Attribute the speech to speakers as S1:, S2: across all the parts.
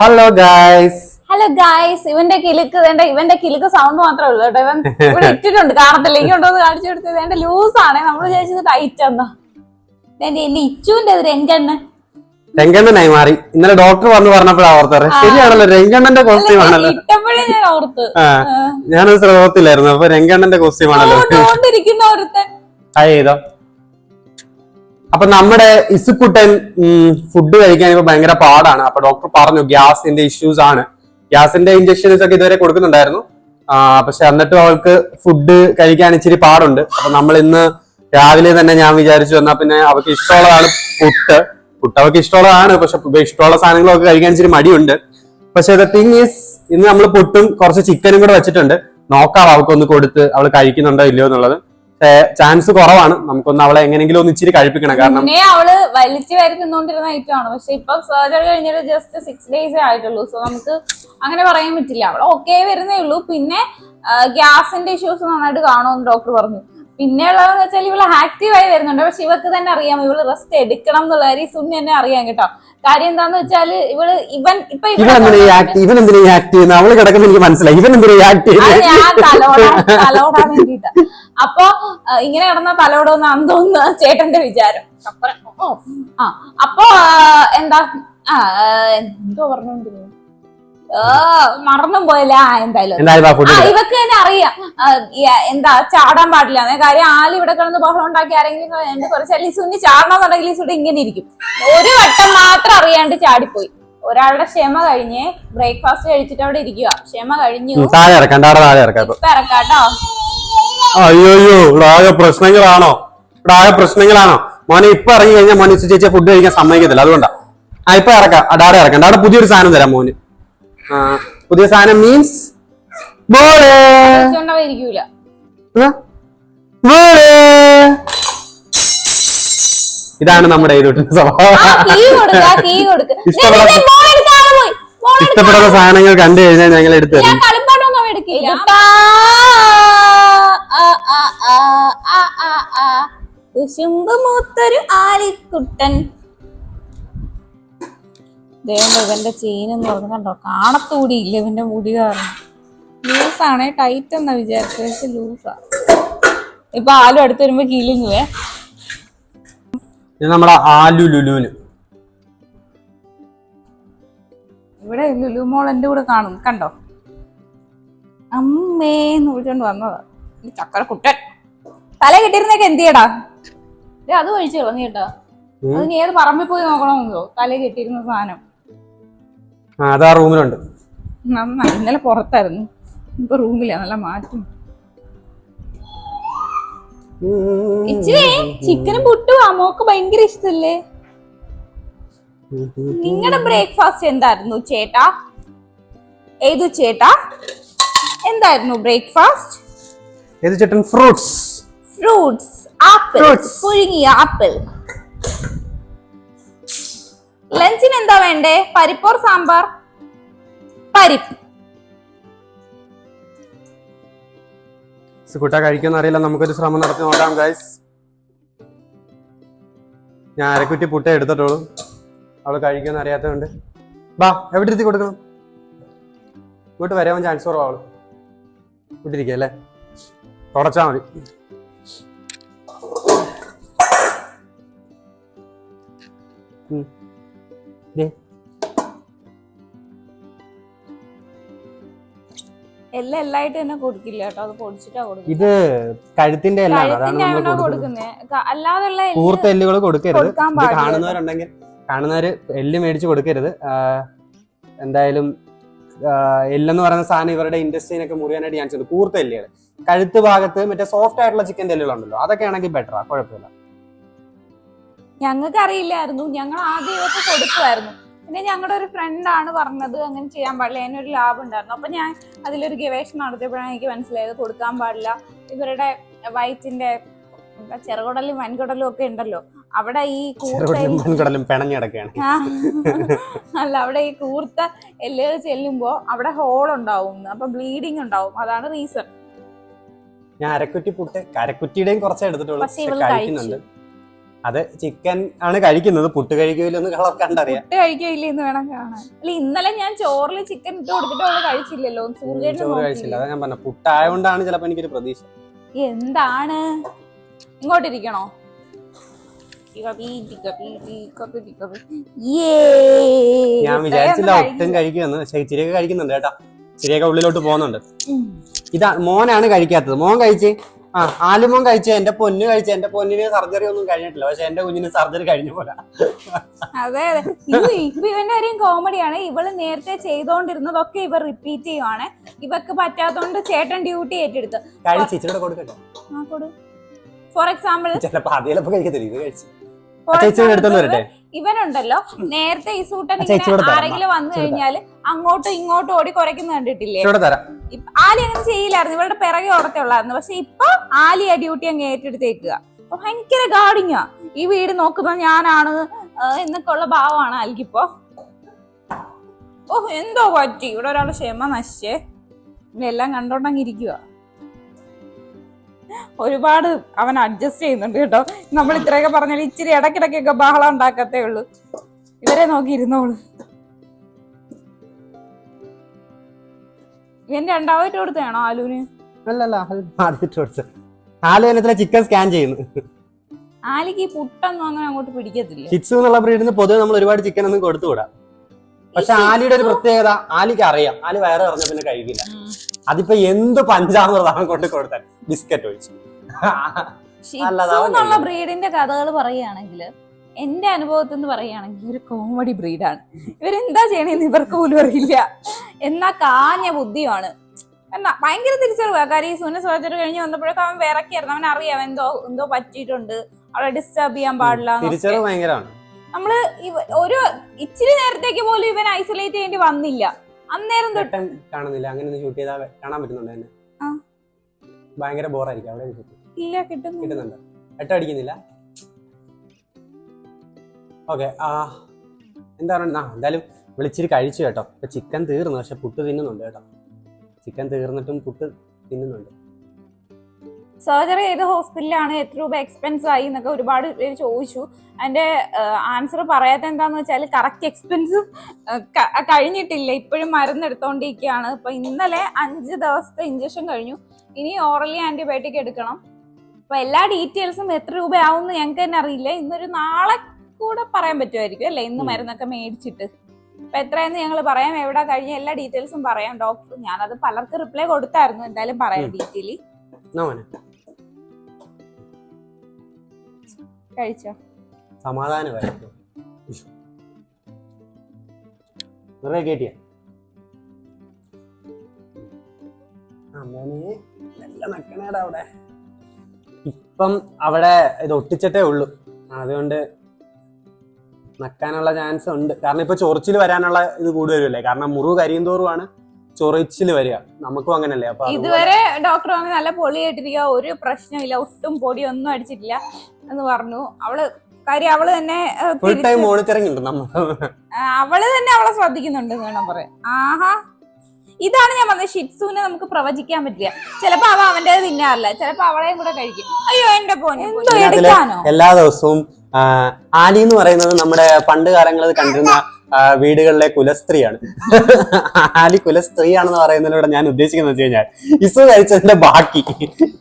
S1: Hello guys
S2: hello guys ഇവന്റെ കിലുക്ക് വേണ്ട ഇവന്റെ കിലുക്ക് സൗണ്ട് മാത്രമേ ഉള്ളൂ കേട്ടോ. ഇവൻ ഇവിടെ ഇട്ടിട്ടുണ്ട് കാണത്തില്ല. എന്ന് കാണിച്ചു കൊടുത്തത് വേണ്ട ലൂസ് ആണ്. നമ്മൾ വിചാരിച്ചത് ടൈറ്റ് എന്നാ എന്റെ എന്റെ ഇച്ചുവിന്റെ അത് രംഗണ്ണ്.
S1: രംഗണ്ണനായി മാറി ഇന്നലെ ഡോക്ടർ വന്ന് പറഞ്ഞപ്പോഴാണ് ഓർത്തറ ശരിയാണല്ലോ രംഗണ്ണന്റെ കോസ്റ്റ്യൂം ആണല്ലോ.
S2: ഇട്ടപ്പോഴേ ഞാൻ ഓർത്ത്.
S1: ഞാനത് ശ്രദ്ധത്തില്ലായിരുന്നു അപ്പൊ രംഗണ്ണന്റെ കോസ്റ്റ്യൂം ആണല്ലോ. ഹായ് ചെയ്തോ അപ്പൊ നമ്മുടെ ഇസുക്കുട്ടൻ ഫുഡ് കഴിക്കാൻ ഇപ്പൊ ഭയങ്കര പാടാണ്. അപ്പൊ ഡോക്ടർ പറഞ്ഞു ഗ്യാസിന്റെ ഇഷ്യൂസ് ആണ്. ഗ്യാസിന്റെ ഇഞ്ചക്ഷൻസ് ഒക്കെ ഇതുവരെ കൊടുക്കുന്നുണ്ടായിരുന്നു. പക്ഷെ എന്നിട്ടും അവൾക്ക് ഫുഡ് കഴിക്കാൻ ഇച്ചിരി പാടുണ്ട്. അപ്പൊ നമ്മൾ ഇന്ന് രാവിലെ തന്നെ ഞാൻ വിചാരിച്ചു എന്നാ പിന്നെ അവൾക്ക് ഇഷ്ടമുള്ളതാണ് പുട്ട്. പുട്ട് അവൾക്ക് ഇഷ്ടമുള്ളതാണ് പക്ഷെ ഇഷ്ടമുള്ള സാധനങ്ങളൊക്കെ കഴിക്കാൻ ഇച്ചിരി മടിയുണ്ട്. പക്ഷെ ദ തിങ് ഈസ് ഇന്ന് നമ്മൾ പുട്ടും കുറച്ച് ചിക്കനും കൂടെ വെച്ചിട്ടുണ്ട്. നോക്കാം അവൾക്ക് ഒന്ന് കൊടുത്ത് അവൾ കഴിക്കുന്നുണ്ടോ ഇല്ലയോ എന്നുള്ളത്. ചാൻസ് കുറവാണ്. നമുക്കൊന്ന് അവളെ എങ്ങനെങ്കിലും ഒന്ന് ഇച്ചിരി കഴിപ്പിക്കണം. കാരണം
S2: അവൾ വലിച്ചു വാരി ഐറ്റം ഐറ്റമാണ് പക്ഷെ ഇപ്പൊ സർജറി കഴിഞ്ഞിട്ട് ജസ്റ്റ് സിക്സ് ഡേയ്സേ ആയിട്ടുള്ളൂ. സോ നമുക്ക് അങ്ങനെ പറയാൻ പറ്റില്ല. അവൾ ഓക്കെ വരുന്നേ ഉള്ളൂ. പിന്നെ ഗ്യാസിന്റെ ഇഷ്യൂസ് നന്നായിട്ട് കാണുമെന്ന് ഡോക്ടർ പറഞ്ഞു. പിന്നെ ഉള്ളതെന്ന് വെച്ചാൽ ഇവൾ ആക്റ്റീവ് ആയി വരുന്നുണ്ട്. പക്ഷെ ഇവക്ക് തന്നെ അറിയാം. ഇവൾ റെസ്റ്റ് എടുക്കണം എന്നുള്ള കാര്യം തന്നെ അറിയാം കേട്ടോ. കാര്യം എന്താന്ന് വെച്ചാൽ ഇവൾ ഇവൻ ഇപ്പൊ
S1: ഇവൻ എന്തിനാ ഈ ആക്ട് ഇവൻ എന്തിനാ ഈ ആക്ട് ചെയ്യുന്നത് അവൾ കിടക്കുന്ന എനിക്ക് മനസ്സിലായി. ഇവൻ എന്തിനാ ഈ ആക്ട്
S2: അത്
S1: ചെയ്യുന്നത്
S2: ഞാൻ തലോടാൻ തലോടാൻ വേണ്ടിട്ട് അപ്പൊ ഇങ്ങനെ കിടന്ന തലോടൊന്ന് തോന്നുന്നു. ചേട്ടന്റെ വിചാരം. അപ്പുറം, ഓ, ആ. അപ്പൊ ആ, എന്താ? ആ ആ, എന്തോ പറഞ്ഞോണ്ടിരുന്നു. മറന്നും പോയല്ലേ. എന്തായാലും ഇവക്ക് തന്നെ അറിയാം. എന്താ ചാടാൻ പാടില്ല. കാര്യം ആൽ ഇവിടെ കിടന്ന് ബഹളം ഉണ്ടാക്കി ആരെങ്കിലും എന്റെ കുറച്ച് ലിസുന്നി ചാടണമെന്നുണ്ടെങ്കിൽ ലിസുടെ ഇങ്ങനെ ഇരിക്കും. ഒരു വട്ടം മാത്രം അറിയാണ്ട് ചാടിപ്പോയി. ഒരാളുടെ ക്ഷമ കഴിഞ്ഞ് ബ്രേക്ക്ഫാസ്റ്റ് കഴിച്ചിട്ട് അവിടെ ഇരിക്കുക ക്ഷമ കഴിഞ്ഞു. ഇറക്കാട്ടോ
S1: അയ്യോയ്യോ ഇവിടെ പ്രശ്നങ്ങളാണോ? ഇവിടെ ആകെ പ്രശ്നങ്ങളാണോ? മോനെ ഇപ്പൊ ഇറങ്ങി കഴിഞ്ഞാൽ മോനെ ചേച്ചിയെ ഫുഡ് കഴിക്കാൻ സമ്മതിക്കത്തില്ല. അതുകൊണ്ടാ. ആ ഇപ്പൊ ഇറക്കാം. അടാടെ ഇറക്കണ്ട ഇറക്കാം. ഡാഡ പുതിയൊരു സാധനം തരാം മോന്. പുതിയ സാധനം മീൻസ് ബോളേ
S2: വെച്ചോണ്ടവ ഇരിക്കൂല
S1: ബോളേ ഇതാണ് നമ്മുടെ സ്വഭാവം. ഇഷ്ടപ്പെടുന്ന സാധനങ്ങൾ കണ്ടു കഴിഞ്ഞാൽ ഞങ്ങൾ എടുത്തു
S2: ഞാൻ
S1: തരും
S2: കുശുമ്പ് മൂത്തൊരു ആലിക്കുട്ടൻ. ദേവ ഇവന്റെ ചെയിൻ എന്ന് പറഞ്ഞു കണ്ടോ കാണത്തൂടി ഇല്ല ഇവന്റെ മുടി കാരണം. ലൂസാണേ ടൈറ്റ് എന്നാ വിചാരിച്ചു പക്ഷെ ലൂസാ ഇപ്പൊ ആലു അടുത്ത് വരുമ്പോ കിളിങ്ങുവേ
S1: ഇത് നമ്മുടെ ആലു ലുലുവിന്
S2: ഇവിടെ ലുലു മോൾ എന്റെ കൂടെ കാണും കണ്ടോ? അമ്മേന്ന് വിളിച്ചോണ്ട് വന്നതാ. ചക്കര കുട്ടൻ തല കിട്ടിയിരുന്നേക്ക് എന്ത് ചെയ്യടാ അത് കഴിച്ചു കളഞ്ഞു കേട്ടാ. അത് നീ ഏത് പറമ്പിൽ പോയി നോക്കണമെന്നോ തല കെട്ടിയിരുന്ന സാധനം.
S1: അതാ റൂമിലുണ്ട്.
S2: നന്നായി ഇന്നലെ പുറത്തായിരുന്നു. ഇപ്പൊ റൂമില നല്ല മാറ്റം. ഇച്ചിരി ചിക്കനും പുട്ടും അമ്മോക്ക് ഭയങ്കര ഇഷ്ടല്ലേ? നിങ്ങളുടെ ബ്രേക്ക്ഫാസ്റ്റ് എന്തായിരുന്നു ചേട്ടാ? ഏതു ചേട്ടാ? എന്തായിരുന്നു ബ്രേക്ക്ഫാസ്റ്റ്?
S1: ഏത് ചേട്ടൻ? ഫ്രൂട്ട്സ്.
S2: Fruits apple. പുഴുങ്ങിയ ആപ്പിൾ. ലഞ്ചിന് എന്താ വേണ്ടേ? പരിപ്പോർ സാമ്പാർ? പരിപ്പ്.
S1: കുട്ട കഴിക്കുന്ന അറിയില്ല. നമുക്കൊരു ശ്രമം നടത്തി നോക്കാം ഗൈസ് ഞാൻ അരക്കുറ്റി പുട്ട എടുത്തിട്ടുള്ളൂ. അവൾ കഴിക്കുന്ന അറിയാത്തതുകൊണ്ട്. വാ എവിടെ ഇരുത്തി കൊടുക്കണം? ഇങ്ങോട്ട് വരാൻ ചാൻസ് കുറവാ അവൾ. ഇട്ടിരിക്കുക അല്ലേ? തുടച്ചാ മതി. ഉം.
S2: എല്ലാം എല്ലായിട്ട് തന്നെ കൊടുക്കില്ല കേട്ടോ. അത് പൊടിച്ചിട്ടാ കൊടുക്കും
S1: ഇത് കഴുത്തിന്റെ എല്ലാണ് അതാണ് നമ്മൾ കൊടുക്കുന്നത്.
S2: അല്ലാതെയുള്ള
S1: കൂർത്ത എല്ലുകൾ കൊടുക്കരുത്. കാണുന്നവരുണ്ടെങ്കിൽ കാണുന്നവര് എല്ല് മേടിച്ച് കൊടുക്കരുത്. എന്തായാലും എല്ലെന്ന് പറയുന്ന സാധനം ഇവരുടെ ഇൻഡസ്ട്രീനൊക്കെ മുറിയാനായിട്ട് ഞാൻ ചെയ്തു കൂർത്ത എല്ലുകൾ കഴുത്ത് ഭാഗത്ത് മറ്റേ സോഫ്റ്റ് ആയിട്ടുള്ള ചിക്കൻ എല്ലുകളുണ്ടല്ലോ അതൊക്കെ ആണെങ്കിൽ ബെറ്ററാ കുഴപ്പമില്ല.
S2: ഞങ്ങൾക്ക് അറിയില്ലായിരുന്നു ഞങ്ങൾ ആദ്യം ഇവർക്ക് കൊടുക്കുമായിരുന്നു പിന്നെ ഞങ്ങളുടെ ഒരു ഫ്രണ്ടാണ് പറഞ്ഞത് അങ്ങനെ ചെയ്യാൻ പാടില്ല. അതിനൊരു ലാഭം ഉണ്ടായിരുന്നു. അപ്പൊ ഞാൻ അതിലൊരു ഗവേഷണം നടത്തിയപ്പോഴാണ് എനിക്ക് മനസ്സിലായത് കൊടുക്കാൻ പാടില്ല. ഇവരുടെ വയറ്റിന്റെ ചെറുകുടലും വൻകുടലും ഒക്കെ ഉണ്ടല്ലോ. അവിടെ ഈ കൂർത്ത
S1: പിണഞ്ഞിടക്കാണ്
S2: അല്ല അവിടെ ഈ കൂർത്ത എല്ലുകൾ ചെല്ലുമ്പോ അവിടെ ഹോൾ ഉണ്ടാവും. അപ്പൊ ബ്ലീഡിങ് ഉണ്ടാവും. അതാണ് റീസൺ
S1: ഞാൻ അരക്കുറ്റി പുട്ട് കരക്കുറ്റിയുടെയും കുറച്ച് എടുത്തിട്ടുള്ളൂ. കഴിക്കുന്നുണ്ട്. അത് ചിക്കൻ ആണ് കഴിക്കുന്നത്. പുട്ട് കഴിക്കുമല്ലോ കളർ കണ്ടറിയാം.
S2: പുട്ട് കഴിക്കില്ല എന്ന് വേണം കാണാൻ. അല്ല ഇന്നലെ ഞാൻ ചോറിൽ ചിക്കൻ ഇട്ട് കൊടുത്തിട്ട് അവൾ കഴിച്ചില്ലല്ലോ.
S1: ചോറ് കഴിച്ചില്ല. അതാ ഞാൻ പറഞ്ഞ. പുട്ടായോണ്ടാണ് ചിലപ്പോ എനിക്കൊരു പ്രതീക്ഷ.
S2: എന്താണ്? ഇങ്ങോട്ടിരിക്കണോ!
S1: ഞാൻ വിചാരിച്ചില്ല ഒട്ടും. കഴിക്കുമെന്ന്. പക്ഷെ ഇച്ചിരിയൊക്കെ കഴിക്കുന്നുണ്ട് കേട്ടാ. ഇച്ചിരിയൊക്കെ ഉള്ളിലോട്ട് പോകുന്നുണ്ട്. ഇതാ മോനാണ് കഴിക്കാത്തത്. മോൻ കഴിച്ച് ആ കഴിച്ചു കഴിച്ച എന്റെ പൊന്ന് കഴിച്ച എന്റെ പൊന്നിന് സർജറി ഒന്നും കഴിഞ്ഞിട്ടില്ല. പക്ഷെ എന്റെ കുഞ്ഞിന് സർജറി കഴിഞ്ഞ പോലെ
S2: അതെ അതെ. ഇത് ഇവന്റെ കാര്യം കോമഡിയാണ് ഇവൾ നേരത്തെ ചെയ്തോണ്ടിരുന്നതൊക്കെ ഇവർ റിപ്പീറ്റ് ചെയ്യുവാണ്. ഇവക്ക് പറ്റാത്തോണ്ട് ചേട്ടൻ ഡ്യൂട്ടി ഏറ്റെടുത്ത്.
S1: കഴിച്ച് ഇച്ചിരി കൊടുക്കട്ടെ?
S2: ഫോർ എക്സാമ്പിൾ
S1: ചിലപ്പോ അതിലപ്പോ കഴിക്കത്തില്ല? ഇത് കഴിച്ചു. ചേച്ചി എടുത്തോണ്ട് വരട്ടെ?
S2: ഇവനുണ്ടല്ലോ നേരത്തെ ഈ സൂട്ടൻ. ആരെങ്കിലും വന്നു കഴിഞ്ഞാൽ അങ്ങോട്ടും ഇങ്ങോട്ടും ഓടി കുറയ്ക്കുന്ന കണ്ടിട്ടില്ലേ? ആലി അങ്ങനെ ചെയ്യില്ലായിരുന്നു ഇവളുടെ പിറകെ ഓടത്തെ ഉള്ളായിരുന്നു. പക്ഷെ ഇപ്പൊ ആലി ആ ഡ്യൂട്ടി അങ്ങ് ഏറ്റെടുത്തേക്കുക. അപ്പൊ ഭയങ്കര ഗാർഡിങ്ങാ ഈ വീട് നോക്കുന്നത് ഞാനാണ് എന്നൊക്കെ ഉള്ള ഭാവമാണ് ആലിക്കിപ്പോ ഓഹ് എന്തോ പറ്റി? ഇവിടെ ഒരാൾ ക്ഷമ നശിച്ചേ. ഇതെല്ലാം കണ്ടോണ്ടങ്ങിരിക്കുക ഒരുപാട് അവൻ അഡ്ജസ്റ്റ് ചെയ്യുന്നുണ്ട് കേട്ടോ. നമ്മൾ ഇത്രയൊക്കെ പറഞ്ഞാൽ ഇച്ചിരി ഇടക്കിടക്കൊക്കെ ബഹളം ഉണ്ടാക്കത്തേ ഉള്ളൂ. ഇവരെ നോക്കി ഇരുന്നോളൂ. ഇവൻ രണ്ടാമതായിട്ട് കൊടുത്തേണോ ആലുവിന്?
S1: അല്ലല്ല ആലോചനത്തിലെ ചിക്കൻ സ്കാൻ ചെയ്യുന്നു.
S2: ആലിക്ക് ഈ പുട്ടൊന്നും അങ്ങനെ അങ്ങോട്ട് പിടിക്കത്തില്ല.
S1: ചിക്സ് എന്നുള്ള ബ്രീഡിന് പൊതുവെ നമ്മൾ ഒരുപാട് ചിക്കൻ ഒന്നും കൊടുത്തുകൂടാ. പക്ഷെ ആലിയുടെ ഒരു പ്രത്യേകത ആലിക്ക് അറിയാം. ആലി വയറ് പറഞ്ഞ പിന്നെ കഴിക്കില്ല. അതിപ്പോ എന്ത് പഞ്ചാമൃതാണ് കൊണ്ട് കൊടുത്താൽ ബിസ്ക്കറ്റ് ഒഴിച്ചു.
S2: എന്നുള്ള ബ്രീഡിന്റെ കഥകൾ പറയുകയാണെങ്കിൽ എന്റെ അനുഭവത്തിൽ നിന്ന് പറയുകയാണെങ്കിൽ ഒരു കോമഡി ബ്രീഡാണ്. ഇവരെന്താ ചെയ്യണെന്ന് ഇവർക്ക് പോലും അറിയില്ല. എന്നാ കാഞ്ഞ ബുദ്ധിയാണ്. എന്നാ ഭയങ്കര തിരിച്ചറിവാ. കാര്യം ഈ സുന സർജറി കഴിഞ്ഞ് വന്നപ്പോഴൊക്കെ അവൻ വിറക്കിയായിരുന്നു. അവൻ അറിയാം എന്തോ എന്തോ പറ്റിയിട്ടുണ്ട്. അവളെ ഡിസ്റ്റർബ് ചെയ്യാൻ പാടില്ല നമ്മൾ ഇവ- ഒരു ഇച്ചിരി നേരത്തേക്ക് പോലും ഇവൻ ഐസൊലേറ്റ് ചെയ്യേണ്ടി വന്നില്ല. അന്നേരം തൊട്ട്
S1: കാണുന്നില്ല. അങ്ങനെ ഷൂട്ട് ചെയ്താൽ കാണാൻ പറ്റുന്നുണ്ട് തന്നെ. ഭയങ്കര ബോറായിരിക്കും. അവിടെ
S2: ഇല്ല കിട്ടുന്നു
S1: കിട്ടുന്നുണ്ട്. വെട്ടം അടിക്കുന്നില്ല? ഓക്കെ ആ. എന്താണ് ആ എന്തായാലും വിളിച്ചിട്ട് കഴിച്ചു കേട്ടോ. ഇപ്പൊ ചിക്കൻ തീർന്നു. പക്ഷെ പുട്ട് തിന്നുന്നുണ്ട് കേട്ടോ. ചിക്കൻ തീർന്നിട്ടും പുട്ട് തിന്നുന്നുണ്ട്.
S2: സർജറി ചെയ്ത ഹോസ്പിറ്റലാണ് എത്ര രൂപ എക്സ്പെൻസ് ആയി എന്നൊക്കെ ഒരുപാട് പേര് ചോദിച്ചു. അതിന്റെ ആൻസർ പറയാത്ത എന്താന്ന് വെച്ചാൽ കറക്റ്റ് എക്സ്പെൻസ് കഴിഞ്ഞിട്ടില്ല. ഇപ്പോഴും മരുന്ന് എടുത്തോണ്ടിരിക്കുകയാണ്. ഇപ്പൊ ഇന്നലെ അഞ്ച് ദിവസത്തെ ഇഞ്ചക്ഷൻ കഴിഞ്ഞു. ഇനി ഓറലി ആന്റിബയോട്ടിക് എടുക്കണം. അപ്പൊ എല്ലാ ഡീറ്റെയിൽസും എത്ര രൂപയാവും എന്ന് ഞങ്ങൾക്ക് തന്നെ അറിയില്ല. ഇന്നൊരു നാളെ കൂടെ പറയാൻ പറ്റുമായിരിക്കും അല്ലെ? ഇന്ന് മരുന്നൊക്കെ മേടിച്ചിട്ട്. അപ്പൊ എത്രയെന്ന് ഞങ്ങൾ പറയാം. എവിടെ കഴിഞ്ഞ എല്ലാ ഡീറ്റെയിൽസും പറയാം. ഡോക്ടർ ഞാനത് പലർക്ക് റിപ്ലൈ കൊടുത്തായിരുന്നു. എന്തായാലും പറയാം. ഡീറ്റെയിൽ കഴിച്ചോ?
S1: സമാധാനമായിരുന്നു നിറയെ കേട്ടിയ? നല്ല നക്കണേടാ അവിടെ. ഇപ്പം അവിടെ ഇത് ഒട്ടിച്ചിട്ടേ ഉള്ളൂ. അതുകൊണ്ട് നക്കാനുള്ള ചാൻസ് ഉണ്ട്. കാരണം ഇപ്പൊ ചൊറിച്ചിൽ വരാനുള്ള ഇത് കൂടുതലല്ലേ? കാരണം മുറിവ് കരിയും തോറുമാണ് ചൊറിച്ചിൽ വരിക. നമുക്കും അങ്ങനല്ലേ? അപ്പൊ
S2: ഇതുവരെ ഡോക്ടർ പറഞ്ഞ് നല്ല കേട്ടിരിക്കുക. ഒരു പ്രശ്നമില്ല ഒട്ടും പൊടിയൊന്നും അടിച്ചിട്ടില്ല. എന്ന് പറഞ്ഞു. അവൾ കാര്യം അവൾ തന്നെ
S1: ഫുൾ ടൈം മോണിറ്ററിംഗ് ഉണ്ട് നമ്മൾ
S2: അവൾ തന്നെ അവളെ ശ്രദ്ധിക്കുന്നുണ്ട് വേണം പറയാം ആഹാ. ഇതാണ് ഞാൻ പറഞ്ഞത് ഷിറ്റ്സുവിനെ നമുക്ക് പ്രവചിക്കാൻ പറ്റില്ല. ചിലപ്പോ അവ അവന്റെ തിന്നാറില്ല. ചിലപ്പോ അവളെയും കൂടെ കഴിക്കും. അയ്യോ എന്റെ പോനെ
S1: എല്ലാ ദിവസവും ആലി എന്ന് പറയുന്നത് നമ്മുടെ പണ്ട് കാലങ്ങളിൽ കണ്ടിരുന്ന വീടുകളിലെ കുലസ്ത്രീയാണ്. ആലി കുലസ്ത്രീയാണെന്ന് പറയുന്നതിലൂടെ ഞാൻ ഉദ്ദേശിക്കുന്നത് വെച്ച് കഴിഞ്ഞാൽ ഇസു കഴിച്ചതിന്റെ ബാക്കി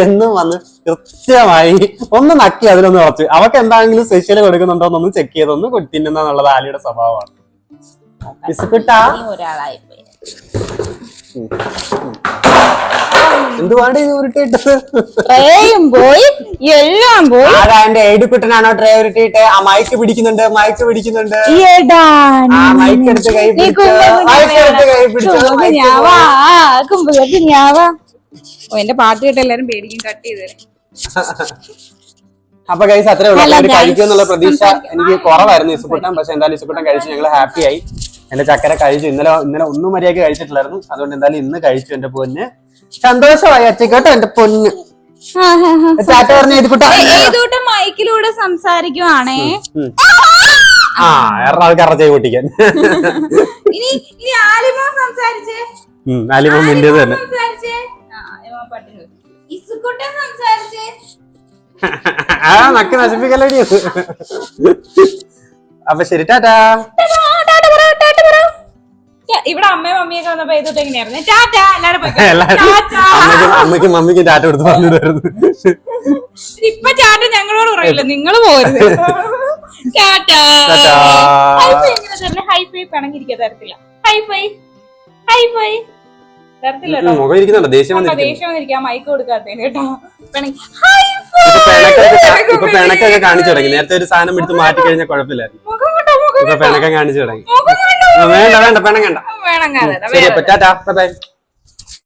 S1: എന്നും വന്ന് കൃത്യമായി ഒന്ന് നക്കി അതിലൊന്ന് ഉറച്ച്. അവക്ക് എന്താണെങ്കിലും സ്പെഷ്യൽ കൊടുക്കുന്നുണ്ടോ എന്നൊന്ന് ചെക്ക് ചെയ്തൊന്ന് കൊ- തിന്നുന്ന എന്നുള്ളത് ആലിയുടെ സ്വഭാവമാണ്. ഇസു
S2: നീ ഒരാളായി
S1: എന്തുവാണ്ട് ഇത് ഉരുട്ടിട്ടത്
S2: ട്രേയും പോയി എല്ലാം പോയി.
S1: ആരാ എന്റെ ഏടുക്കുട്ടനാണോ ട്രേ ഉരുട്ടിയിട്ട് ആ മയക്ക് പിടിക്കുന്നുണ്ട് മയക്ക് പിടിക്കുന്നുണ്ട്.
S2: എടാ
S1: ആ മൈക്ക് എടുത്ത് കൈ
S2: നീ
S1: പിടിച്ചോ മൈക്ക് എടുത്ത് കൈ പിടിച്ചോ മൈക്ക്
S2: കുമ്പളക്കുഞ്ഞാവാ കുമ്പളക്കുഞ്ഞാവാ ഓ എന്റെ പാട്ട് കേട്ട് എല്ലാരും പേടിക്കും കട്ട് ചെയ്ത്.
S1: അപ്പൊ കൈസ് അത്രേ ഉള്ളൂ.
S2: Hello,
S1: അവർ
S2: guys.
S1: കഴിക്കും എന്നുള്ള പ്രതീക്ഷ എനിക്ക് കുറവായിരുന്നു ഇസുക്കുട്ടൻ പക്ഷെ എന്തായാലും ഇസുക്കുട്ടൻ കഴിച്ച് ഞങ്ങൾ ഹാപ്പി ആയി. എന്റെ ചക്കര കഴിച്ചു. ഇന്നലെ ഇന്നലെ ഒന്നും മര്യാദയ്ക്ക് കഴിച്ചിട്ടില്ലായിരുന്നു. അതുകൊണ്ട് എന്തായാലും ഇന്ന് കഴിച്ചു എന്റെ പൊന്ന്. സന്തോഷമായി അച്ചക്കോട്ടോ എന്റെ പൊന്ന്. ചാറ്റ പറഞ്ഞ
S2: ഏതൂട്ടം മൈക്കിലൂടെ സംസാരിക്കുവാണേ?
S1: ആ ആൾക്കാരുടെ ചെയ്ത് പൊട്ടിക്കാൻ.
S2: ഇനി ഇനി ആലിമോ സംസാരിച്ചേ?
S1: തന്നെ.
S2: ആ
S1: നക്ക് നശിപ്പിക്കല്ലേ അപ്പൊ ശരി ടാറ്റാ
S2: ഇവിടെ അമ്മയും മമ്മിയൊക്കെ വന്നപ്പോ ഇതൊക്കെ എങ്ങനെയായിരുന്നു? ടാറ്റ. എല്ലാരും.
S1: അമ്മയ്ക്കും മമ്മിക്കും ടാറ്റ കൊടുത്ത് പറഞ്ഞിടുമായിരുന്നു
S2: ഇപ്പൊ ടാറ്റ ഞങ്ങളോട് പറയില്ല? നിങ്ങൾ പോരുത്. ടാറ്റ. ഹൈഫൈ എങ്ങനെ തരില്ല ഹൈഫൈ പിണങ്ങിരിക്കുക തരത്തില്ല. High five. High five.
S1: നേരത്തെ ഒരു സാധനം എടുത്ത് മാറ്റി കഴിഞ്ഞാൽ കുഴപ്പമില്ലായിരുന്നു. ഇപ്പൊ പിണക്കം കാണിച്ചു തുടങ്ങി. വേണ്ട വേണ്ട പിണങ്ങണ്ട.
S2: വേണം